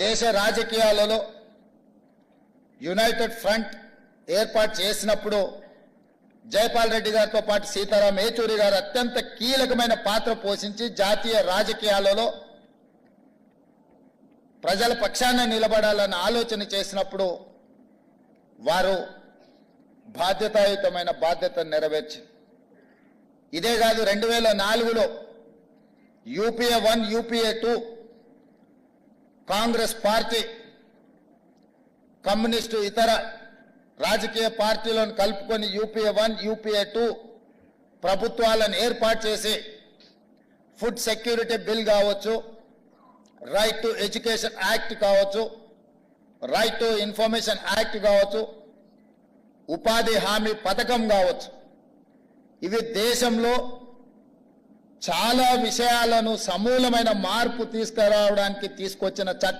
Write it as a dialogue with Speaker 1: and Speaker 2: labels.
Speaker 1: దేశ రాజకీయాలలో United front ఏర్పాటు చేసినప్పుడు జైపాల్ రెడ్డి గారితో పాటు సీతారాం ఏచూరి గారు అత్యంత కీలకమైన పాత్ర పోషించి జాతీయ రాజకీయాలలో ప్రజల పక్షాన నిలబడాలని ఆలోచన చేసినప్పుడు వారు బాధ్యతాయుతమైన బాధ్యతను నెరవేర్చి ఇదే కాదు రెండు వేల నాలుగులో UPA one UPA two Congress party communist ఇతర రాజకీయ పార్టీలను కలుపుకొని యూపీఏ వన్ యూపీఏ టూ ప్రభుత్వాలను ఏర్పాటు చేసి ఫుడ్ సెక్యూరిటీ బిల్ కావచ్చు రైట్ టు ఎడ్యుకేషన్ యాక్ట్ కావచ్చు రైట్ టు ఇన్ఫర్మేషన్ యాక్ట్ కావచ్చు ఉపాధి హామీ పథకం కావచ్చు. ఇవి దేశంలో చాలా విషయాలను సమూలమైన మార్పు తీసుకురావడానికి తీసుకొచ్చిన చట్టం